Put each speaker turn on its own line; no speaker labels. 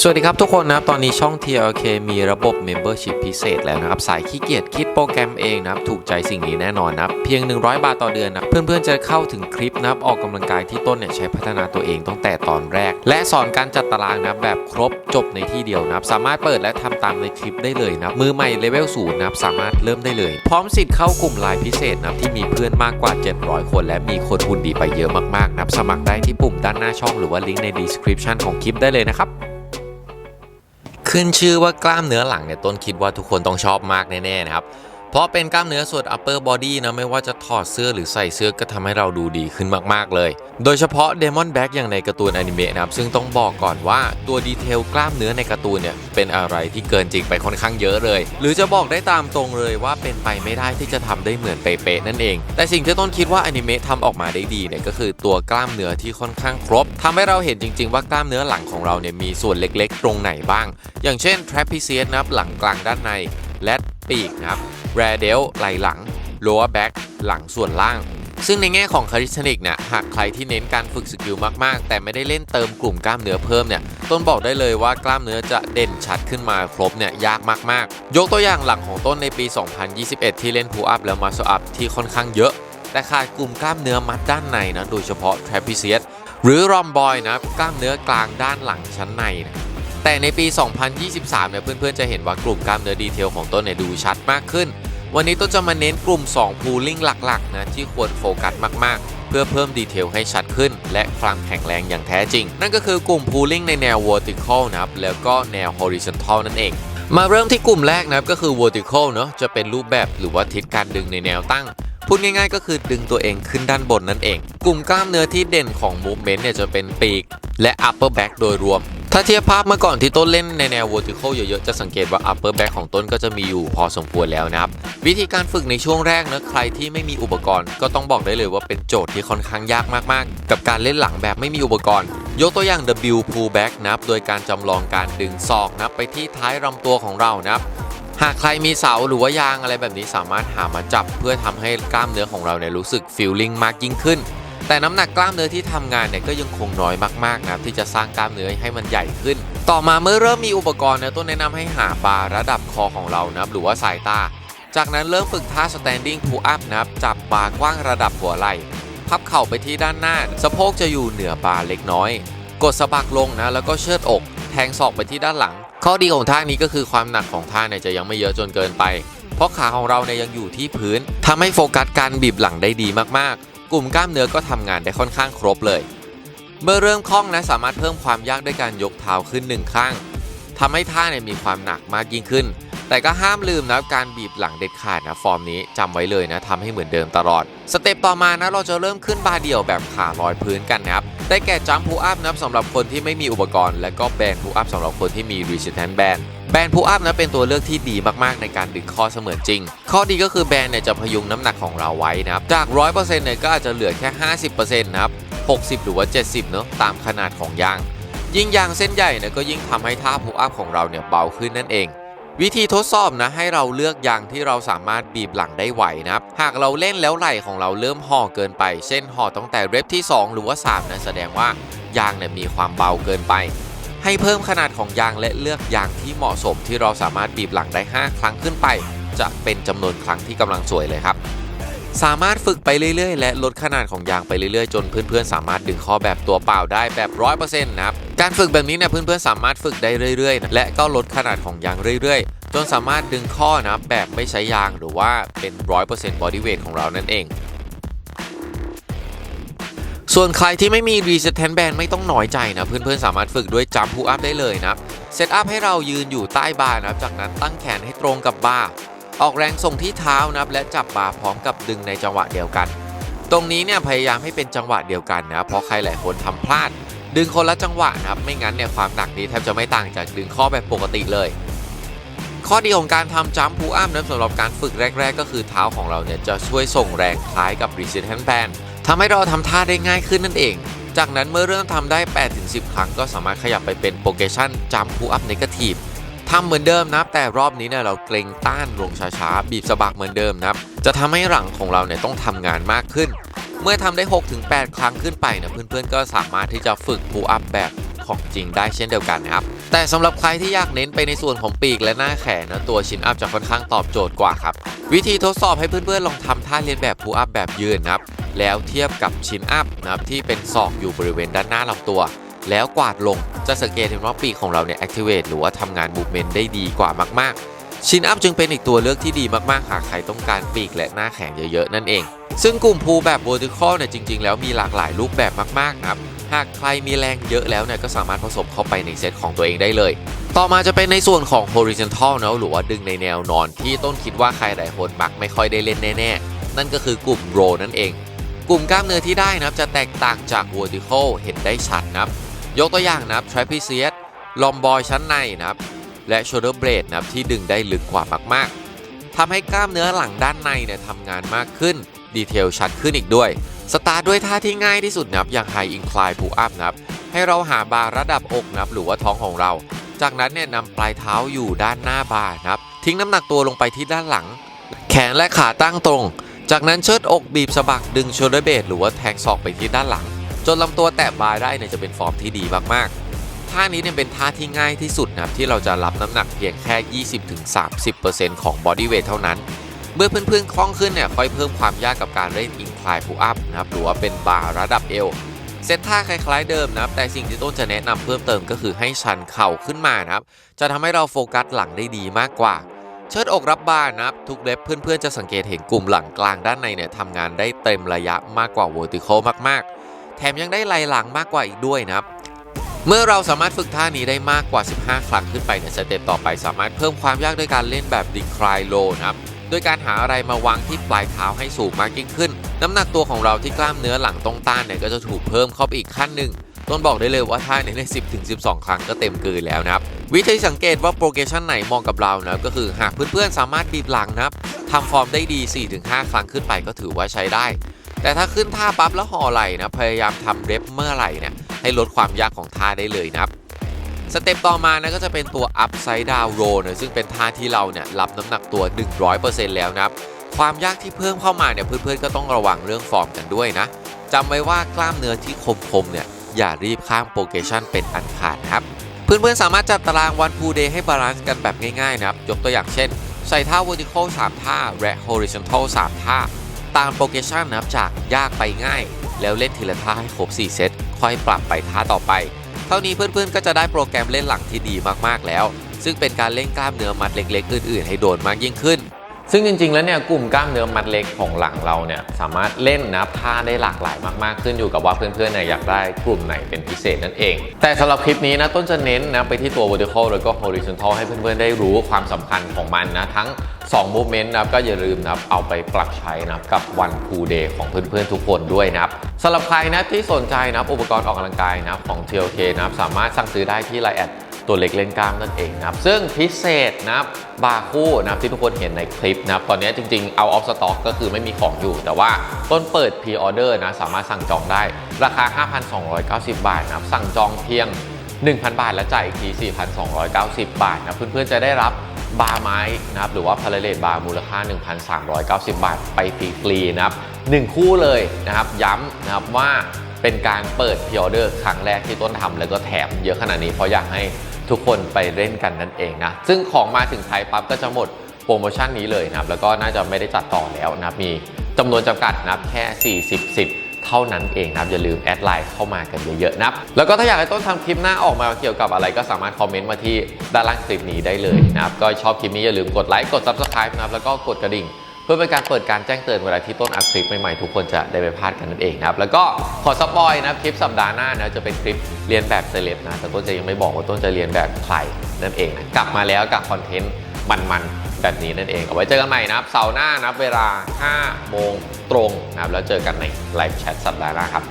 สวัสดีครับทุกคนนะครับตอนนี้ช่อง TLK มีระบบ Membership พิเศษแล้วนะครับ สายขี้เกียจคิดโปรแกรมเองนะครับ ถูกใจสิ่งนี้แน่นอนนะครับ เพียง 100 บาทต่อเดือนนะเพื่อนๆจะเข้าถึงคลิปนะครับ ออกกำลังกายที่ต้นเนี่ยใช้พัฒนาตัวเองตั้งแต่ตอนแรก และสอนการจัดตารางนะแบบครบจบในที่เดียวนะครับ สามารถเปิดและทำตามในคลิปได้เลยนะมือใหม่เลเวลศูนย์นะครับสามารถเริ่มได้เลย พร้อมสิทธิ์เข้ากลุ่มไลน์พิเศษนะครับที่มีเพื่อนมากกว่า 700 คน และมีคนหุ่นดีไปเยอะมากๆนะครับสมัครได้ที่ปุ่มด้านหน้าช่องหรือว่าลิงก์ใน description ของคลิปได้เลยนะครับ ขึ้นชื่อว่ากล้ามเนื้อหลังเนี่ยต้นคิดว่าทุกคนต้องชอบมากแน่ๆนะครับ เพราะเป็นกล้ามเนื้อส่วน upper body นะไม่ว่าจะถอดเสื้อหรือใส่เสื้อก็ทำให้เราดูดีขึ้นมากๆเลย โดยเฉพาะ Demon Back อย่างในการ์ตูนอนิเมะนะครับซึ่งต้องบอกก่อนว่าตัวดีเทลกล้ามเนื้อในการ์ตูนเนี่ยเป็นอะไรที่เกินจริงไปค่อนข้างเยอะเลย หรือจะบอกได้ตามตรงเลยว่าเป็นไปไม่ได้ที่จะทำได้เหมือนเป๊ะๆนั่นเอง แต่สิ่งที่ต้นคิดว่าอนิเมะทำออกมาได้ดีเนี่ยก็คือตัวกล้ามเนื้อที่ค่อนข้างครบทำให้เราเห็นจริง ๆ ว่ากล้ามเนื้อหลังของเราเนี่ยมีส่วนเล็กๆ ตรงไหนบ้าง อย่างเช่น trapezius นะครับหลังกลางด้านในและ ปีกนะครับ r a d i a l ไหลหลัง lower back หลังส่วนล่าง ซึ่งในแง่ของคาริสติกเนี่ยหากใครที่เน้นการฝึกสกิลมากๆ แต่ไม่ได้เล่นเติมกลุ่มกล้ามเนื้อเพิ่มเนี่ยต้นบอกได้เลยว่ากล้ามเนื้อจะเด่นชัดขึ้นมาครบเนี่ยยากมากๆ ยกตัวอย่างหลังของต้นในปี 2021 ที่เล่น pull up แล้ว muscle up ที่ค่อนข้างเยอะ แต่ขาดกลุ่มกล้ามเนื้อมัดด้านในนะโดยเฉพาะ trapezius หรือ rhomboid นะกล้ามเนื้อกลางด้านหลังชั้นในนะ แต่ในปี 2023 เนี่ยเพื่อนๆ จะเห็นว่ากลุ่มกล้ามเนื้อดีเทลของต้นเนี่ยดูชัดมากขึ้น วันนี้ต้นจะมาเน้นกลุ่ม2 pooling หลักๆนะที่ควรโฟกัสมากๆ เพื่อเพิ่มดีเทลให้ชัดขึ้น และความแข็งแรงอย่างแท้จริง นั่นก็คือกลุ่ม pooling ในแนว vertical นะครับแล้วก็แนว horizontal นั่นเอง มาเริ่มที่กลุ่มแรกนะครับก็คือ vertical เนาะจะเป็นรูปแบบหรือว่าทิศการดึงในแนวตั้งพูดง่ายๆ ก็คือดึงตัวเองขึ้นด้านบนนั่นเอง กลุ่มกล้ามเนื้อที่เด่นของ movement เนี่ยจะเป็นปีก และ upper back โดยรวม ถ้าเทียบภาพเมื่อก่อนที่ต้นเล่นในแนว vertical เยอะๆ จะสังเกตว่า upper back ของต้นก็จะมีอยู่พอสมควรแล้วนะครับ วิธีการฝึกในช่วงแรกนะใครที่ไม่มีอุปกรณ์ก็ต้องบอกได้เลยว่าเป็นโจทย์ที่ค่อนข้างยากมากๆ กับการเล่นหลังแบบไม่มีอุปกรณ์ ยกตัวอย่าง W pull back นะครับโดยการจำลองการดึงศอกนะไปที่ท้ายลำตัวของเรานะครับหากใครมีเสาหรือว่ายางอะไรแบบนี้สามารถหามาจับเพื่อทำให้กล้ามเนื้อของเราเนี่ยรู้สึกฟีลลิ่งมากยิ่งขึ้น แต่น้ำหนักกล้ามเนื้อที่ทำงานเนี่ยก็ยังคงน้อยมากๆนะที่จะสร้างกล้ามเนื้อให้มันใหญ่ขึ้น ต่อมาเมื่อเริ่มมีอุปกรณ์เนี่ยต้นแนะนำให้หาบาร์ระดับคอของเรานะหรือว่าสายตา จากนั้นเริ่มฝึกท่า standing pull up นะครับจับบาร์กว้างระดับหัวไหล่พับเข่าไปที่ด้านหน้า สะโพกจะอยู่เหนือบาร์เล็กน้อย กดสะบักลงนะแล้วก็เชิดอก แทงศอกไปที่ด้านหลัง ข้อดีของท่านี้ก็คือความหนักของท่าเนี่ยจะยังไม่เยอะจนเกินไป เพราะขาของเราเนี่ยยังอยู่ที่พื้นทำให้โฟกัสการบีบหลังได้ดีมากๆ กลุ่มกล้ามเนื้อก็ทำงานได้ค่อนข้างครบเลย เมื่อเริ่มคล่องนะสามารถเพิ่มความยากด้วยการยกเท้าขึ้นหนึ่งข้างทำให้ท่าเนี่ยมีความหนักมากยิ่งขึ้น แต่ก็ห้ามลืมนะการบีบหลังเด็ดขาดนะฟอร์มนี้จำไว้เลยนะทำให้เหมือนเดิมตลอด สเต็ปต่อมานะเราจะเริ่มขึ้นบาร์เดี่ยวแบบขาลอยพื้นกันนะครับได้แก่จัมพูอัพนะครับสำหรับคนที่ไม่มีอุปกรณ์ และก็แบนพูอัพสำหรับคนที่มี resistance band แบน แบนพูอัพนะเป็นตัวเลือกที่ดีมากๆในการดึงข้อเสมือนจริง ข้อดีก็คือแบนเนี่ยจะพยุงน้ำหนักของเราไว้นะครับจาก 100%เนี่ยก็อาจจะเหลือแค่ 50%นะครับ60 หรือว่า 70เนอะตามขนาดของยาง ยิ่งยางเส้นใหญ่เนี่ยก็ยิ่งทำให้ท่าพูอัพของเราเนี่ยเบาขึ้นนั่นเอง วิธีทดสอบนะให้เราเลือกยางที่เราสามารถบีบหลังได้ไหวนะครับหากเราเล่นแล้วไหล่ของเราเริ่มห่อเกินไป เช่นห่อตั้งแต่เรปที่ 2 หรือว่า 3นะแสดงว่ายางเนี่ยมีความเบาเกินไป ให้เพิ่มขนาดของยางและเลือกยางที่เหมาะสมที่เราสามารถบีบหลังได้ 5 ครั้งขึ้นไป จะเป็นจำนวนครั้งที่กำลังสวยเลยครับ สามารถฝึกไปเรื่อยๆ และลดขนาดของยางไปเรื่อยๆ จนเพื่อนๆ สามารถดึงข้อแบบตัวเปล่าได้แบบ100%นะครับการฝึกแบบนี้เนี่ยเพื่อนๆ สามารถฝึกได้เรื่อยๆ และก็ลดขนาดของยางเรื่อยๆ จนสามารถดึงข้อนะแบบไม่ใช้ยางหรือว่าเป็น 100% body weight ของเรานั่นเอง ส่วนใครที่ไม่มี resistance band ไม่ต้องหน้อยใจนะ เพื่อนๆ สามารถฝึกด้วย jump pull up ได้เลยนะเซตอัพให้เรายืนอยู่ใต้บาร์นะจากนั้นตั้งแขนให้ตรงกับบาร์ออกแรงส่งที่เท้านะและจับบาร์พร้อมกับดึงในจังหวะเดียวกัน ตรงนี้เนี่ยพยายามให้เป็นจังหวะเดียวกันนะเพราะใครหลายคนทำพลาด ดึงคนละจังหวะนะครับไม่งั้นเนี่ยความหนักนี้แทบจะไม่ต่างจากดึงข้อแบบปกติเลยข้อดีของการทำจัมพูอัพนะสำหรับการฝึกแรก ๆ ก็คือเท้าของเราเนี่ยจะช่วยส่งแรงคล้ายกับ resistance band ทำให้เราทำท่าได้ง่ายขึ้นนั่นเอง จากนั้นเมื่อเริ่มทำได้ 8-10 ครั้งก็สามารถขยับไปเป็น progression jump pull up negative ทำเหมือนเดิมนับแต่รอบนี้เนี่ยเราเกรงต้านลงช้าๆ บีบสะบักเหมือนเดิมนับจะทำให้หลังของเราเนี่ยต้องทำงานมากขึ้น เมื่อทำได้ 6-8 ครั้งขึ้นไปเนี่ยเพื่อนๆก็สามารถที่จะฝึก pull up แบบ ของจริงได้เช่นเดียวกันนะครับ แต่สำหรับใครที่อยากเน้นไปในส่วนของปีกและหน้าแขนนะตัวชินอัพจะค่อนข้างตอบโจทย์กว่าครับ วิธีทดสอบให้เพื่อนๆลองทำท่าเรียนแบบพูอัพแบบยืนนะครับแล้วเทียบกับชินอัพนะครับที่เป็นศอกอยู่บริเวณด้านหน้าลำตัว แล้วกวาดลงจะสังเกตเห็นว่าปีกของเราเนี่ย activate หรือว่าทำงาน movement ได้ดีกว่ามากๆ ชินอัพจึงเป็นอีกตัวเลือกที่ดีมากๆหากใครต้องการปีกและหน้าแข็งเยอะๆนั่นเอง ซึ่งกลุ่มพูแบบ vertical เนี่ยจริงๆ แล้วมีหลากหลายรูปแบบมากๆนะครับ หากใครมีแรงเยอะแล้วเนี่ยก็สามารถผสมเข้าไปในเซตของตัวเองได้เลย ต่อมาจะเป็นในส่วนของ horizontal นะหรือว่าดึงในแนวนอนที่ต้นคิดว่าใครหลายคนมักไม่ค่อยได้เล่นแน่ๆ นั่นก็คือกลุ่ม row นั่นเอง กลุ่มกล้ามเนื้อที่ได้นะครับจะแตกต่างจาก vertical เห็นได้ชัดนะครับยกตัวอย่างนะครับ trapezius ลอมบอยชั้นในนะครับและ shoulder blade นะครับที่ดึงได้ลึกกว่ามากๆทำให้กล้ามเนื้อหลังด้านในเนี่ยทำงานมากขึ้น ดีเทลชัดขึ้นอีกด้วย สตาร์ทด้วยท่าที่ง่ายที่สุดนะครับอย่าง high incline pull up นะครับให้เราหาบาร์ระดับอกนะครับหรือว่าท้องของเรา จากนั้นเนี่ยนำปลายเท้าอยู่ด้านหน้าบาร์นะครับทิ้งน้ำหนักตัวลงไปที่ด้านหลัง แขนและขาตั้งตรง จากนั้นเชิดอกบีบสะบักดึง shoulder blade หรือว่าแทงศอกไปที่ด้านหลัง จนลำตัวแตะบาร์ได้เนี่ยจะเป็นฟอร์มที่ดีมากๆ ท่านี้เนี่ยเป็นท่าที่ง่ายที่สุดนะครับที่เราจะรับน้ำหนักเพียงแค่ 20-30%ของ body weight เท่านั้น เมื่อเพื่อนๆคล่องขึ้นเนี่ยค่อยเพิ่มความยากกับการเล่น incline pull up นะครับหรือว่าเป็นบาร์ระดับเอวเซตท่าคล้ายๆเดิมนะครับแต่สิ่งที่ต้นจะแนะนำเพิ่มเติมก็คือให้ชันเข่าขึ้นมานะครับจะทำให้เราโฟกัสหลังได้ดีมากกว่า เชิดอกรับบาร์นะครับทุกเล็บเพื่อนๆจะสังเกตเห็นกลุ่มหลังกลางด้านในเนี่ยทำงานได้เต็มระยะมากกว่า vertical มากๆ แถมยังได้ไหลหลังมากกว่าอีกด้วยนะครับเมื่อเราสามารถฝึกท่านี้ได้มากกว่า 15 ครั้งขึ้นไปเนี่ยสเต็ปต่อไปสามารถเพิ่มความยากด้วยการเล่นแบบ decline low นะครับ ดยการหาอะไรมาวางที่ปลายเท้าให้สูงมากยิ่งขึ้น น้ำหนักตัวของเราที่กล้ามเนื้อหลังตรงต้านเนี่ยก็จะถูกเพิ่มเข้าไปอีกขั้นหนึ่งต้นบอกได้เลยว่าท่านี้ใน 10ถึง12 ครั้งก็เต็มเกินแล้วนะครับ วิธีสังเกตว่าโปรเกชันไหนเหมองกับเรานะก็คือหากเพื่อนๆสามารถบีบหลังนะครับทำฟอร์มได้ดี 4-5 ครั้งขึ้นไปก็ถือว่าใช้ได้ แต่ถ้าขึ้นท่าปั๊บแล้วห่อไหล่นะพยายามทำเร็บเมื่อไหร่เนี่ยให้ลดความยากของท่าได้เลยนะครับ สเต็ปต่อมานะก็จะเป็นตัว upside down row นะซึ่งเป็นท่าที่เราเนี่ยรับน้ำหนักตัว 100%แล้วนะครับ ความยากที่เพิ่มเข้ามาเนี่ยเพื่อนๆก็ต้องระวังเรื่องฟอร์มกันด้วยนะจำไว้ว่ากล้ามเนื้อที่คมๆเนี่ยอย่ารีบข้ามโปรเกชันเป็นอันขาดครับ เพื่อนๆสามารถจัดตารางวันพูเดย์ให้บาลานซ์กันแบบง่ายๆนะครับ ยกตัวอย่างเช่น ใส่ท่า vertical 3 ท่า และ horizontal 3 ท่า ตามโปรเกชันนะครับจากยากไปง่าย แล้วเล่นทีละท่าให้ครบ 4 เซตค่อยปรับไปท่าต่อไป เท่านี้เพื่อนๆ ก็จะได้โปรแกรมเล่นหลังที่ดีมากๆแล้ว ซึ่งเป็นการเล่นกล้ามเนื้อมัดเล็กๆ อื่นๆ ให้โดนมากยิ่งขึ้น ซึ่งจริง ๆ แล้วเนี่ยกลุ่มกล้ามเนื้อมัดเล็กของหลังเราเนี่ยสามารถเล่นนะท่าได้หลากหลายมากๆ ขึ้นอยู่กับว่าเพื่อนๆเนี่ยอยากได้กลุ่มไหนเป็นพิเศษนั่นเอง แต่สำหรับคลิปนี้นะต้นจะเน้นนะไปที่ตัว vertical แล้วก็ horizontal ให้เพื่อนๆได้รู้ความสำคัญของมันนะทั้ง2 movement นะครับก็อย่าลืมนะครับเอาไปปรับใช้นะครับกับวัน pool day ของเพื่อนๆทุกคนด้วยนะครับสำหรับใครนะที่สนใจนะครับอุปกรณ์ออกกำลังกายนะครับของ TLK นะครับสามารถสั่งซื้อได้ที่ Line แอด ตัวเล็กเล่นกล้ามนั่นเองนะครับ ซึ่งพิเศษนะครับบาร์คู่นะครับที่ทุกคนเห็นในคลิปนะครับตอนนี้จริงๆเอาออฟสต็อกก็คือไม่มีของอยู่ แต่ว่าต้นเปิดพรีออเดอร์นะสามารถสั่งจองได้ราคา 5,290 บาทนะครับสั่งจองเพียง 1,000 บาท และจ่ายอีกที 4,290 บาทนะเพื่อนๆจะได้รับบาร์ไม้นะครับหรือว่าพาราเลตบาร์มูลค่า 1,390 บาท ไปฟรีๆนะครับ1คู่เลยนะครับย้ำนะครับว่าเป็นการเปิดพรีออเดอร์ครั้งแรกที่ต้นทำแล้วก็แถมเยอะขนาดนี้เพราะอยากให้ ทุกคนไปเล่นกันนั่นเองนะ ซึ่งของมาถึงไทยปั๊บก็จะหมดโปรโมชั่นนี้เลยนะครับ แล้วก็น่าจะไม่ได้จัดต่อแล้วนะครับ มีจำนวนจำกัดนะครับแค่ 40สิทธิ์เท่านั้นเองนะครับ อย่าลืมแอดไลน์เข้ามากันเยอะๆนะครับแล้วก็ถ้าอยากให้ต้นทำคลิปหน้าออกมาเกี่ยวกับอะไรก็สามารถคอมเมนต์มาที่ด้านล่างคลิปนี้ได้เลยนะครับ ก็ชอบคลิปนี้อย่าลืมกดไลค์กด subscribe นะครับแล้วก็กดกระดิ่ง เพื่อเป็นการเปิดการแจ้งเตือนเวลาที่ต้นอัพคลิปใหม่ๆทุกคนจะได้ไปพลาดกันนั่นเองนะครับแล้วก็ขอสปอยนะคลิปสัปดาห์หน้านะจะเป็นคลิปเรียนแบบเซเลบนะแต่ต้นจะยังไม่บอกว่าต้นจะเรียนแบบใครนั่นเองนะกลับมาแล้วกับคอนเทนต์มันๆแบบนี้นั่นเองเอาไว้เจอกันใหม่นะครับเสาร์หน้านะเวลา 5 โมงตรงนะครับแล้วเจอกันในไลฟ์แชทสัปดาห์หน้าครับ